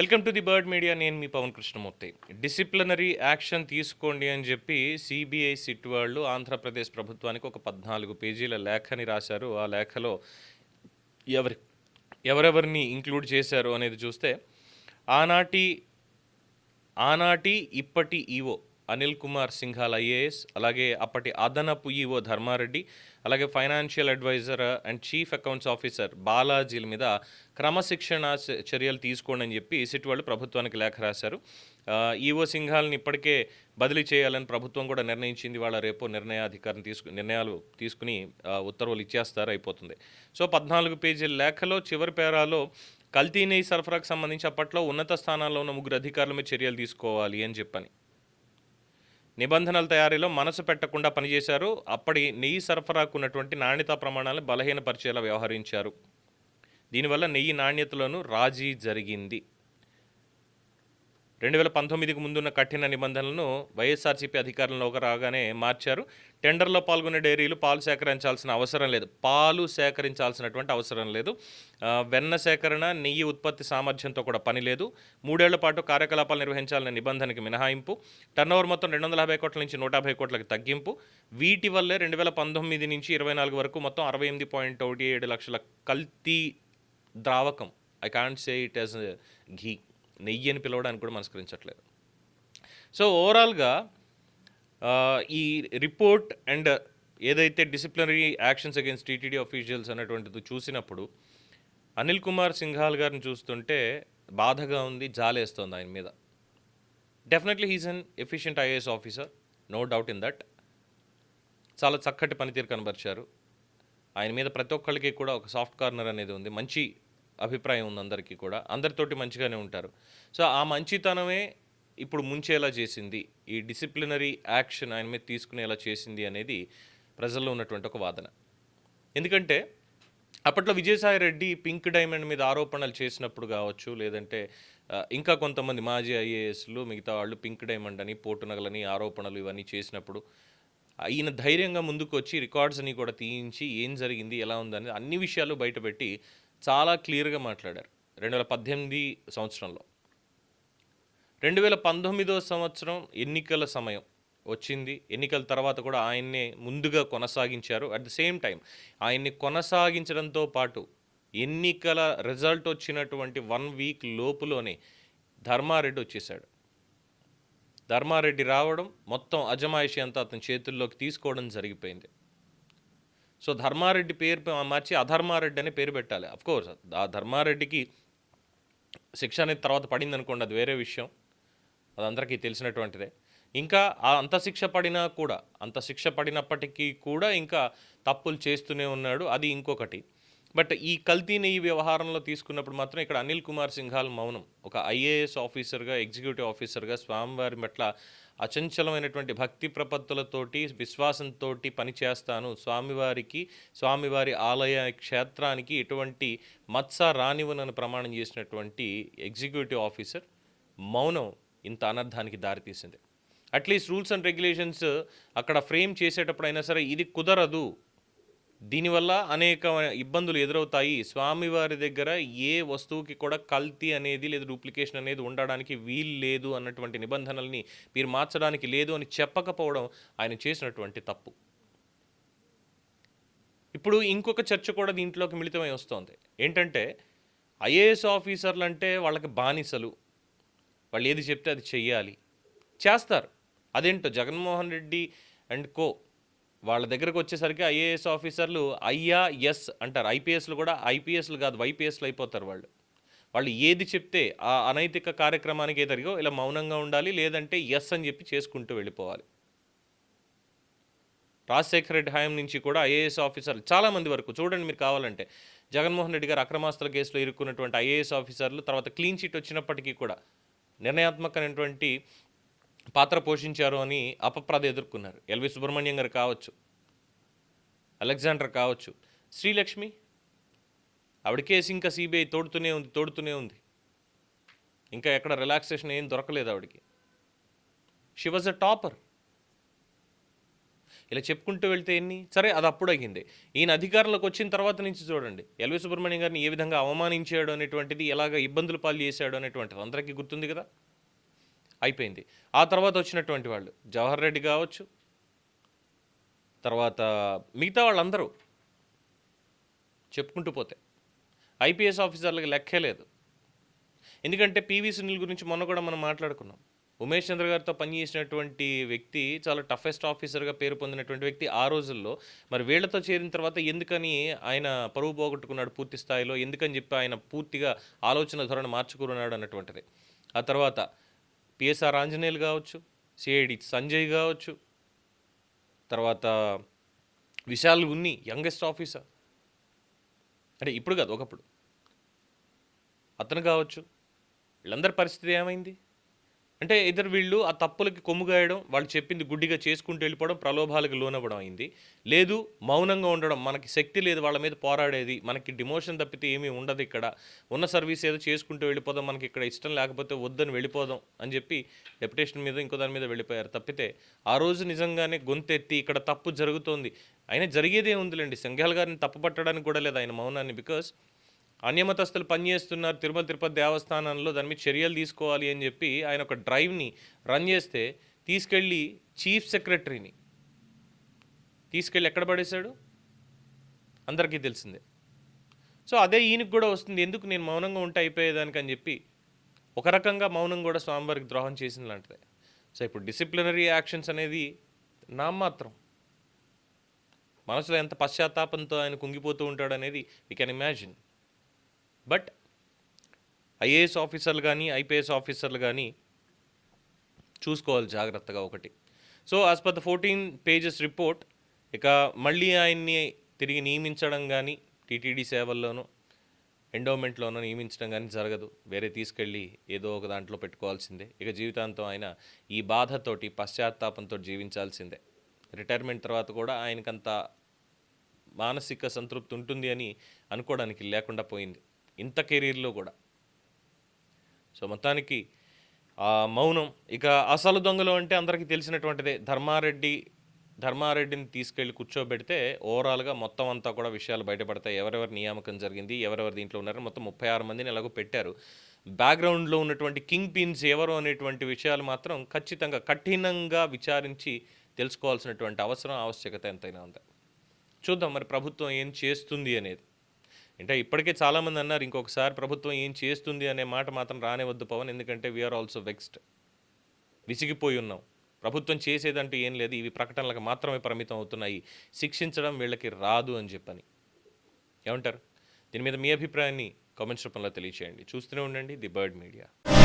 Welcome to the bird media. నేను మీ Pavan Krishnamurthy. Disciplinary action తీసుకోండి అని చెప్పి సిబిఐ సిట్ వాళ్ళు ఆంధ్రప్రదేశ్ ప్రభుత్వానికి ఒక పద్నాలుగు పేజీల లేఖని రాశారు. ఆ లేఖలో ఎవరి ఎవరెవరిని ఇంక్లూడ్ చేశారు అనేది చూస్తే ఆనాటి ఆనాటి ఇప్పటి ఈవో అనిల్ కుమార్ సింఘాల్ ఐఏఎస్ అలాగే అప్పటి అదనపు ఈఓ ధర్మారెడ్డి అలాగే financial adviser and chief accounts officer బాలాజీల మీద క్రమశిక్షణ చర్యలు తీసుకోండి అని చెప్పి సిట్ వాళ్ళు ప్రభుత్వానికి లేఖ రాశారు. ఈఓ సింఘాల్ని ఇప్పటికే బదిలీ చేయాలని ప్రభుత్వం కూడా నిర్ణయించింది. వాళ్ళ రేపు నిర్ణయాధికారం తీసుకు నిర్ణయాలు తీసుకుని ఉత్తర్వులు ఇచ్చేస్తారు అయిపోతుంది. సో పద్నాలుగు పేజీల లేఖలో చివరి పేరాలో కల్తీ నెయ్యి సరఫరాకు సంబంధించి అప్పట్లో ఉన్నత స్థానాల్లో ఉన్న ముగ్గురు అధికారుల మీద చర్యలు తీసుకోవాలి అని చెప్పని. నిబంధనల తయారీలో మనసు పెట్టకుండా పనిచేశారు. అప్పటి నెయ్యి సరఫరాకు ఉన్నటువంటి నాణ్యతా ప్రమాణాలను బలహీనపరిచేలా వ్యవహరించారు. దీనివల్ల నెయ్యి నాణ్యతలోనూ రాజీ జరిగింది. రెండు వేల పంతొమ్మిదికి ముందున్న కఠిన నిబంధనలను వైఎస్ఆర్సీపీ అధికారంలోకి రాగానే మార్చారు. టెండర్లో పాల్గొనే డైరీలు పాలు సేకరించాల్సిన అవసరం లేదు. పాలు సేకరించాల్సినటువంటి అవసరం లేదు. వెన్న సేకరణ నెయ్యి ఉత్పత్తి సామర్థ్యంతో కూడా పని లేదు. మూడేళ్ళ పాటు కార్యకలాపాలు నిర్వహించాలనే నిబంధనకి మినహాయింపు. టర్నోవర్ మొత్తం రెండు వందల యాభై కోట్ల నుంచి నూట యాభై కోట్లకి తగ్గింపు. వీటి వల్లే రెండు వేల పంతొమ్మిది నుంచి ఇరవై నాలుగు వరకు మొత్తం అరవై ఎనిమిది పాయింట్ ఒకటి ఏడు లక్షల కల్తీ ద్రావకం. I can't say it as ghee. నెయ్యి అని పిలవడానికి కూడా మనస్కరించట్లేదు. సో ఓవరాల్గా ఈ రిపోర్ట్ అండ్ ఏదైతే disciplinary actions against TTD officials అనేటువంటిది చూసినప్పుడు అనిల్ కుమార్ సింఘాల్ గారిని చూస్తుంటే బాధగా ఉంది జాలేస్తోంది ఆయన మీద. Definitely he's an efficient IAS officer no doubt in that చాలా చక్కటి పనితీరు కనబరిచారు. ఆయన మీద ప్రతి ఒక్కళ్ళకి కూడా ఒక సాఫ్ట్ కార్నర్ అనేది ఉంది. మంచి అభిప్రాయం ఉంది అందరికీ కూడా. అందరితోటి మంచిగానే ఉంటారు. సో ఆ మంచితనమే ఇప్పుడు ముంచేలా చేసింది. ఈ డిసిప్లినరీ యాక్షన్ ఆయన మీద తీసుకునేలా చేసింది అనేది ప్రజల్లో ఉన్నటువంటి ఒక వాదన. ఎందుకంటే అప్పట్లో విజయసాయి రెడ్డి పింక్ డైమండ్ మీద ఆరోపణలు చేసినప్పుడు కావచ్చు లేదంటే ఇంకా కొంతమంది మాజీ ఐఏఎస్లు మిగతా వాళ్ళు పింక్ డైమండ్ అని పోటునగలని ఆరోపణలు ఇవన్నీ చేసినప్పుడు ఈయన ధైర్యంగా ముందుకు వచ్చి రికార్డ్స్ అని కూడా తీయించి ఏం జరిగింది ఎలా ఉందనేది అన్ని విషయాలు బయటపెట్టి చాలా క్లియర్గా మాట్లాడారు. రెండు వేల పద్దెనిమిది సంవత్సరంలో. రెండు వేల పంతొమ్మిదో సంవత్సరం ఎన్నికల సమయం వచ్చింది. ఎన్నికల తర్వాత కూడా ఆయన్నే ముందుగా కొనసాగించారు. అట్ ద సేమ్ టైం ఆయన్ని కొనసాగించడంతో పాటు ఎన్నికల రిజల్ట్ వచ్చినటువంటి వన్ వీక్ లోపులోనే ధర్మారెడ్డి వచ్చేసాడు ధర్మారెడ్డి రావడం మొత్తం అజమాయిషి అంతా అతని చేతుల్లోకి తీసుకోవడం జరిగిపోయింది. సో ధర్మారెడ్డి పేరు మార్చి అధర్మారెడ్డి అనే పేరు పెట్టాలి. అఫ్కోర్స్ ఆ ధర్మారెడ్డికి శిక్ష అనేది తర్వాత పడింది అనుకోండి అది వేరే విషయం. అది అందరికీ తెలిసినటువంటిదే. ఇంకా అంత శిక్ష పడినా కూడా అంత శిక్ష పడినప్పటికీ కూడా ఇంకా తప్పులు చేస్తూనే ఉన్నాడు. అది ఇంకొకటి. బట్ ఈ కల్తీని ఈ వ్యవహారంలో తీసుకున్నప్పుడు మాత్రం ఇక్కడ అనిల్ కుమార్ సింఘాల్ మౌనం. ఒక ఐఏఎస్ ఆఫీసర్గా ఎగ్జిక్యూటివ్ ఆఫీసర్గా స్వామివారి పట్ల అచంచలమైనటువంటి భక్తి ప్రపత్తులతోటి విశ్వాసంతో పనిచేస్తాను స్వామివారికి స్వామివారి ఆలయ క్షేత్రానికి ఎటువంటి మత్స రానివనని ప్రమాణం చేసినటువంటి ఎగ్జిక్యూటివ్ ఆఫీసర్ మౌనం ఇంత అనర్థానికి దారితీసింది at least rules and regulations అక్కడ ఫ్రేమ్ చేసేటప్పుడు అయినా సరే ఇది కుదరదు. దీనివల్ల అనేక ఇబ్బందులు ఎదురవుతాయి. స్వామివారి దగ్గర ఏ వస్తువుకి కూడా కల్తీ అనేది లేదా డూప్లికేషన్ అనేది ఉండడానికి వీలు లేదు అన్నటువంటి నిబంధనల్ని మీరు మార్చడానికి లేదు అని చెప్పకపోవడం ఆయన చేసినటువంటి తప్పు. ఇప్పుడు ఇంకొక చర్చ కూడా దీంట్లోకి మిళితమై వస్తోంది. ఏంటంటే ఐఏఎస్ ఆఫీసర్లు అంటే వాళ్ళకి బానిసలు. వాళ్ళు ఏది చెప్తే అది చెయ్యాలి. చేస్తారు. అదేంటో జగన్మోహన్ రెడ్డి అండ్ కో వాళ్ళ దగ్గరకు వచ్చేసరికి ఐఏఎస్ ఆఫీసర్లు అయ్యా ఎస్ అంటారు. ఐపీఎస్లు కూడా ఐపీఎస్లు కాదు వైపీఎస్లు అయిపోతారు వాళ్ళు. వాళ్ళు ఏది చెప్తే ఆ అనైతిక కార్యక్రమానికి ఏదరిగో ఇలా మౌనంగా ఉండాలి లేదంటే ఎస్ అని చెప్పి చేసుకుంటూ వెళ్ళిపోవాలి. రాజశేఖర రెడ్డి హయాం నుంచి కూడా ఐఏఎస్ ఆఫీసర్లు చాలామంది వరకు చూడండి మీరు కావాలంటే. జగన్మోహన్ రెడ్డి గారు అక్రమాస్తుల కేసులో ఇరుక్కున్నటువంటి ఐఏఎస్ ఆఫీసర్లు తర్వాత క్లీన్ చిట్ వచ్చినప్పటికీ కూడా నిర్ణయాత్మకమైనటువంటి పాత్ర పోషించారు అని అపప్రాధ ఎదుర్కొన్నారు. ఎల్వి సుబ్రహ్మణ్యం గారు కావచ్చు అలెగ్జాండర్ కావచ్చు శ్రీలక్ష్మి ఆవిడ కేసు ఇంకా సిబిఐ తోడుతూనే ఉంది తోడుతూనే ఉంది. ఇంకా ఎక్కడ రిలాక్సేషన్ ఏం దొరకలేదు ఆవిడకి. షీ వాజ్ అ టాపర్ ఇలా చెప్పుకుంటూ వెళ్తే ఎన్ని? సరే అది అప్పుడు అయ్యింది. ఈయన అధికారంలోకి వచ్చిన తర్వాత నుంచి చూడండి. ఎల్వి సుబ్రహ్మణ్యం గారిని ఏ విధంగా అవమానించాడు అనేటువంటిది ఎలాగ ఇబ్బందులు పాలు చేశాడు అనేటువంటిది అందరికీ గుర్తుంది కదా? అయిపోయింది. ఆ తర్వాత వచ్చినటువంటి వాళ్ళు జవహర్ రెడ్డి కావచ్చు తర్వాత మిగతా వాళ్ళందరూ చెప్పుకుంటూ పోతే ఐపీఎస్ ఆఫీసర్లకు లెక్కే లేదు. ఎందుకంటే పివి సునీల్ గురించి మొన్న కూడా మనం మాట్లాడుకున్నాం. ఉమేష్ చంద్ర గారితో పనిచేసినటువంటి వ్యక్తి చాలా టఫెస్ట్ ఆఫీసర్గా పేరు పొందినటువంటి వ్యక్తి ఆ రోజుల్లో మరి వీళ్ళతో చేరిన తర్వాత ఎందుకని ఆయన పరువు పోగొట్టుకున్నాడు పూర్తి స్థాయిలో ఎందుకని చెప్పి ఆయన పూర్తిగా ఆలోచన ధోరణి మార్చుకున్నాడు అన్నటువంటిది. ఆ తర్వాత పిఎస్ఆర్ ఆంజనేయులు కావచ్చు సిఐడి సంజయ్ కావచ్చు తర్వాత విశాల్ ఉన్ని యంగెస్ట్ ఆఫీసర్. అంటే ఇప్పుడు కాదు ఒకప్పుడు. అతను కావచ్చు వీళ్ళందరి పరిస్థితి ఏమైంది? అంటే ఇద్దరు వీళ్ళు ఆ తప్పులకి కొమ్ముగాయడం వాళ్ళు చెప్పింది గుడ్డిగా చేసుకుంటూ వెళ్ళిపోవడం ప్రలోభాలకు లోనవ్వడం అయింది. లేదు మౌనంగా ఉండడం మనకి శక్తి లేదు వాళ్ళ మీద పోరాడేది మనకి డిమోషన్ తప్పితే ఏమీ ఉండదు ఇక్కడ. ఉన్న సర్వీస్ ఏదో చేసుకుంటూ వెళ్ళిపోదాం మనకి ఇక్కడ ఇష్టం లేకపోతే వద్దని వెళ్ళిపోదాం అని చెప్పి డెప్యుటేషన్ మీద ఇంకో దాని మీద వెళ్ళిపోయారు. తప్పితే ఆ రోజు నిజంగానే గొంతెత్తి ఇక్కడ తప్పు జరుగుతోంది. అయినా జరిగేదే ఉందిలేండి. సంఘాల గారిని తప్పు పట్టడానికి కూడా లేదు ఆయన మౌనాన్ని బికాస్ అన్యమతస్తులు పనిచేస్తున్నారు తిరుమల తిరుపతి దేవస్థానంలో దాని మీద చర్యలు తీసుకోవాలి అని చెప్పి ఆయన ఒక డ్రైవ్ని రన్ చేస్తే తీసుకెళ్ళి చీఫ్ సెక్రటరీని. తీసుకెళ్ళి ఎక్కడ పడేశాడు? అందరికీ తెలిసిందే. సో అదే ఈయనకి కూడా వస్తుంది. ఎందుకు నేను మౌనంగా ఉంటే అయిపోయేదానికి అని చెప్పి ఒక రకంగా మౌనం కూడా స్వామివారికి ద్రోహం చేసిన లాంటిదే సో ఇప్పుడు డిసిప్లినరీ యాక్షన్స్ అనేది నామాత్రం మనసులో ఎంత పశ్చాత్తాపంతో ఆయన కుంగిపోతూ ఉంటాడు అనేది we can imagine but IAS ఆఫీసర్లు కానీ ఐపీఎస్ ఆఫీసర్లు కానీ చూసుకోవాలి జాగ్రత్తగా ఒకటి. So as per the fourteen pages report ఇక మళ్ళీ ఆయన్ని తిరిగి నియమించడం కానీ టీటీడీ సేవల్లోనూ ఎండోమెంట్లోనూ నియమించడం కానీ జరగదు. వేరే తీసుకెళ్ళి ఏదో ఒక దాంట్లో పెట్టుకోవాల్సిందే. ఇక జీవితాంతం ఆయన ఈ బాధతోటి పశ్చాత్తాపంతో జీవించాల్సిందే. రిటైర్మెంట్ తర్వాత కూడా ఆయనకంత మానసిక సంతృప్తి ఉంటుంది అని అనుకోవడానికి లేకుండా పోయింది. ఇంత కెరీర్లో కూడా. సో మొత్తానికి ఆ మౌనం ఇక అసలు దొంగలు అంటే అందరికీ తెలిసినటువంటిదే. ధర్మారెడ్డి ధర్మారెడ్డిని తీసుకెళ్ళి కూర్చోబెడితే ఓవరాల్గా మొత్తం అంతా కూడా విషయాలు బయటపడతాయి. ఎవరెవరి నియామకం జరిగింది ఎవరెవరు దీంట్లో ఉన్నారు మొత్తం ముప్పై ఆరు మందిని ఎలాగో పెట్టారు. బ్యాక్గ్రౌండ్లో ఉన్నటువంటి కింగ్ పిన్స్ ఎవరు అనేటువంటి విషయాలు మాత్రం ఖచ్చితంగా కఠినంగా విచారించి తెలుసుకోవాల్సినటువంటి అవసరం ఆవశ్యకత ఎంతైనా ఉంది. చూద్దాం మరి ప్రభుత్వం ఏం చేస్తుంది అనేది. అంటే ఇప్పటికే చాలామంది అన్నారు ఇంకొకసారి ప్రభుత్వం ఏం చేస్తుంది అనే మాట మాత్రం రానివద్దు పవన్ ఎందుకంటే వీఆర్ ఆల్సో వెక్స్డ్ విసిగిపోయి ఉన్నాం. ప్రభుత్వం చేసేదంటూ ఏం లేదు ఇవి ప్రకటనలకు మాత్రమే పరిమితం అవుతున్నాయి. శిక్షించడం వీళ్ళకి రాదు అని చెప్పని. ఏమంటారు? దీని మీద మీ అభిప్రాయాన్ని కామెంట్స్ రూపంలో తెలియచేయండి. చూస్తూనే ఉండండి ది బర్డ్ మీడియా.